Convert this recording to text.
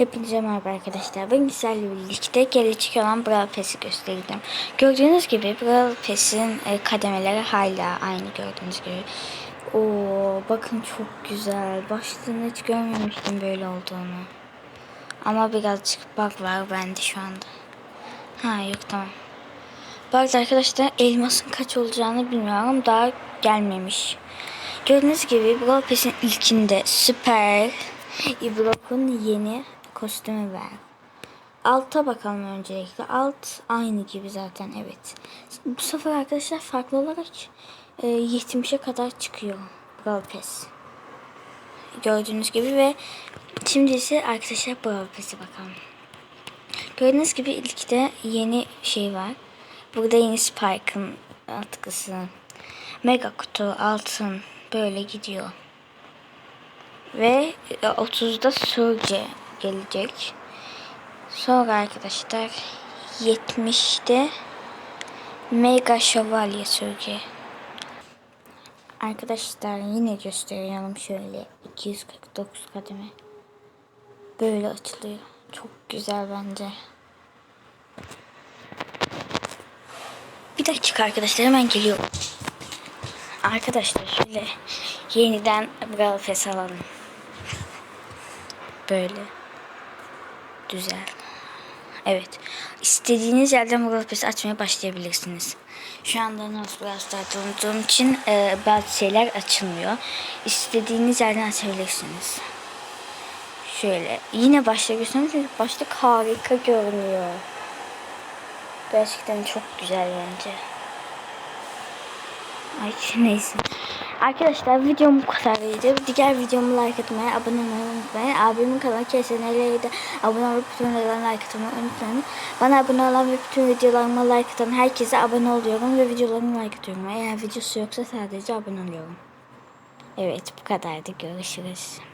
Hepinize merhaba arkadaşlar. Ben sizlerle birlikte gelecek olan Brawl Pass'i göstereceğim. Gördüğünüz gibi Brawl Pass'in e, kademeleri hala aynı gördüğünüz gibi. Oo bakın çok güzel. Başlığını hiç görmemiştim böyle olduğunu. Ama birazcık bug var bende şu anda. Ha yok tamam. Bu arkadaşlar elmasın kaç olacağını bilmiyorum. Daha gelmemiş. Gördüğünüz gibi Brawl Pass'in ilkinde süper Ibrock'un yeni kostümü var. Alta bakalım öncelikle. Alt aynı gibi zaten evet. Bu sefer arkadaşlar farklı olarak e, 70'e kadar çıkıyor Brawl Pass. Gördüğünüz gibi ve şimdi ise arkadaşlar Brawl Pass'e bakalım. Gördüğünüz gibi ilkte yeni şey var. Burada yeni Spike'ın atkısı. Mega kutu, altın böyle gidiyor. Ve 30'da Surge gelecek. Sonra arkadaşlar 70'te Mega Şövalye Surge. Arkadaşlar yine gösteriyorum şöyle 249 kademe. Böyle açılıyor. Çok güzel bence. Bir dakika arkadaşlar hemen geliyorum. Arkadaşlar şöyle yeniden Brawl Pass alalım. Böyle. Güzel. Evet. İstediğiniz yerden Brawl Pass açmaya başlayabilirsiniz. Şu anda Stars'ta olduğum için e, bazı şeyler açılmıyor. İstediğiniz yerden açabilirsiniz. Şöyle. Yine başta çünkü başlık harika görünüyor. Gerçekten çok güzel bence. Ay neyse. Arkadaşlar videom bu kadarıydı. Diğer videomu like atmayı, abone olmayı unutmayın. Abimin kanalı kesenelere de abone olup bütün videolarına like atmayı unutmayın. Bana abone olan ve bütün videolarıma like atan herkese abone oluyorum ve videolarımı like atıyorum. Eğer videosu yoksa sadece abone oluyorum. Evet bu kadardı. Görüşürüz.